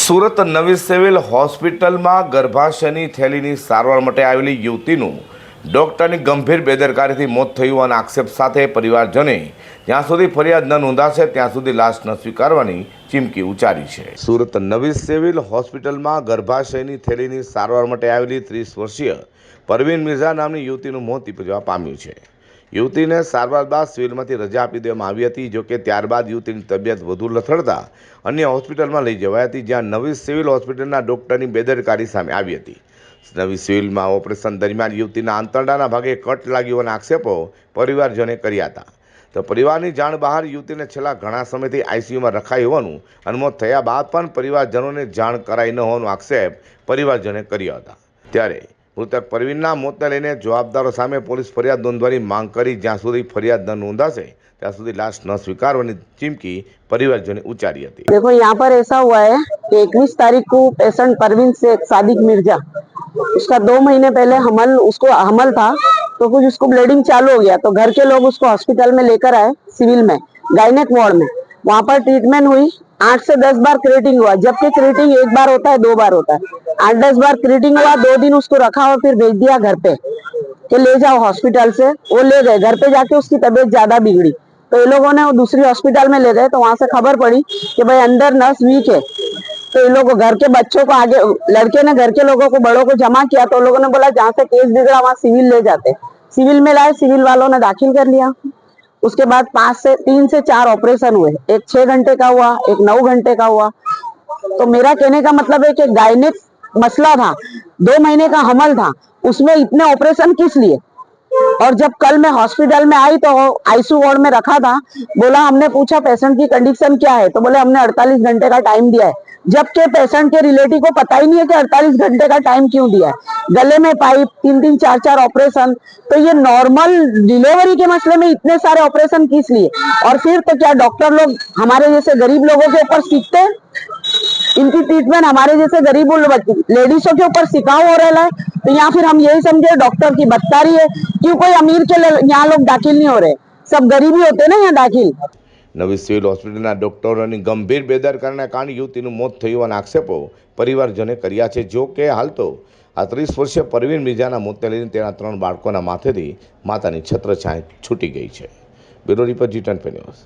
સુરત નવી સિવિલ હોસ્પિટલમાં ગર્ભાશયની થેલીની સારવાર માટે આવેલી યુવતીનું ડૉક્ટરની ગંભીર બેદરકારીથી મોત થયું હોવાના આક્ષેપ સાથે પરિવારજને જ્યાં સુધી ફરિયાદ ન નોંધાશે, ત્યાં સુધી લાશ ન સ્વીકારવાની ચીમકી ઉચ્ચારી છે. સુરત નવી સિવિલ હોસ્પિટલમાં ગર્ભાશયની થેલીની સારવાર માટે આવેલી ત્રીસ વર્ષીય પરવીન મિર્ઝા નામની યુવતીનું મોત નીપજવા પામ્યું છે. યુવતીને સારવાર બાદ સિવિલમાંથી રજા આપી દેવામાં આવી હતી જોકે ત્યારબાદ યુવતીની તબિયત વધુ લથડતા અન્ય હોસ્પિટલમાં લઈ જવાઈ હતી, જ્યાં નવી સિવિલ હોસ્પિટલના ડોક્ટરની બેદરકારી સામે આવી હતી. નવી સિવિલમાં ઓપરેશન દરમિયાન યુવતીના આંતરડાના ભાગે કટ લાગ્યો હોવાના આક્ષેપો પરિવારજને કર્યા હતા. તો પરિવારની જાણ બહાર યુવતીને છેલ્લા ઘણા સમયથી આઈસીયુમાં રખાઈ હોવાનું અને થયા બાદ પણ પરિવારજનોને જાણ કરાઈ ન હોવાનો આક્ષેપ પરિવારજને કર્યા હતા. ત્યારે મૃતક પરવીનના મોતને લઈને જવાબદારો સામે પોલીસ ફરિયાદ નોંધવાની માંગ કરી જ્યાં સુધી ફરિયાદ ન નોંધાશે ત્યાં સુધી લાશ ન સ્વીકારવાની ચીમકી પરિવારજને ઉચ્ચારી હતી देखो यहाँ पर ऐसा हुआ है कि इक्कीस तारीख को पेशेंट परवीन शेख सादिक मिर्जा उसका दो महीने पहले हमल उसको हमल था तो कुछ उसको ब्लीडिंग चालू हो गया तो घर के लोग उसको हॉस्पिटल में लेकर आए सिविल में गायनेक वार्ड में वहां पर ट्रीटमेंट हुई आठ से दस बार क्रेटिंग हुआ जबकि क्रेटिंग एक बार होता है दो बार होता है आठ दस बार क्रेटिंग हुआ, दो दिन उसको रखा और फिर भेज दिया घर पे कि ले जाओ हॉस्पिटल से। वो ले गए, घर पे जाके उसकी तबीयत ज़्यादा बिगड़ी। तो ये लोगों ने वो दूसरी हॉस्पिटल में ले गए तो वहाँ से खबर पड़ी कि भाई अंदर नर्स वीक है। तो ये लोग, घर के बच्चों को आगे, लड़के ने, घर के लोगों को, बड़ों को जमा किया तो लोगों ने बोला, जहाँ से केस बिगड़ा, वहाँ सिविल ले जाते। सिविल में लाए, सिविल वालों ने दाखिल कर लिया। उसके बाद पाँच से, तीन से चार ऑपरेशन हुए। एक छह घंटे का हुआ, एक नौ घंटे का हुआ। तो मेरा कहने का मतलब है कि गायनिक मसला था। दो महीने का हमल था। उसमें इतने ऑपरेशन किस लिए? और जब कल मैं हॉस्पिटल में आई तो आईसीयू वार्ड में रखा था। बोला, हमने पूछा पेशेंट की कंडीशन क्या है? तो बोले, हमने 48 घंटे का टाइम दिया है। जबकि पेशेंट के रिलेटिव को पता ही नहीं है कि 48 घंटे का टाइम क्यों दिया है। गले में पाइप तीन तीन, चार चार ऑपरेशन तो ये नॉर्मल डिलीवरी के मसले में इतने सारे ऑपरेशन किस लिए? और फिर तो क्या डॉक्टर लोग हमारे जैसे गरीब लोगों के ऊपर सीखते इनकी ट्रीटमेंट हमारे जैसे गरीब लेडीजों के ऊपर सिकाव हो रहा है तो यहाँ फिर हम यही समझे डॉक्टर की बदकारी है क्यों कोई अमीर के लिए यहाँ लोग दाखिल नहीं हो रहे सब गरीबी होते हैं ना यहाँ दाखिल નવી સિવિલ હોસ્પિટલના ડોક્ટરોની ગંભીર બેદરકારીના કારણે યુવતીનું મોત થયું હોવાના આક્ષેપો પરિવારજને કર્યા છે જો કે હાલ તો આ ત્રીસ વર્ષીય પરવીન મિર્જાના મોતને લઈને તેના ત્રણ બાળકોના માથેથી માતાની છત્રછાયા છૂટી ગઈ છે bureau report G twenty news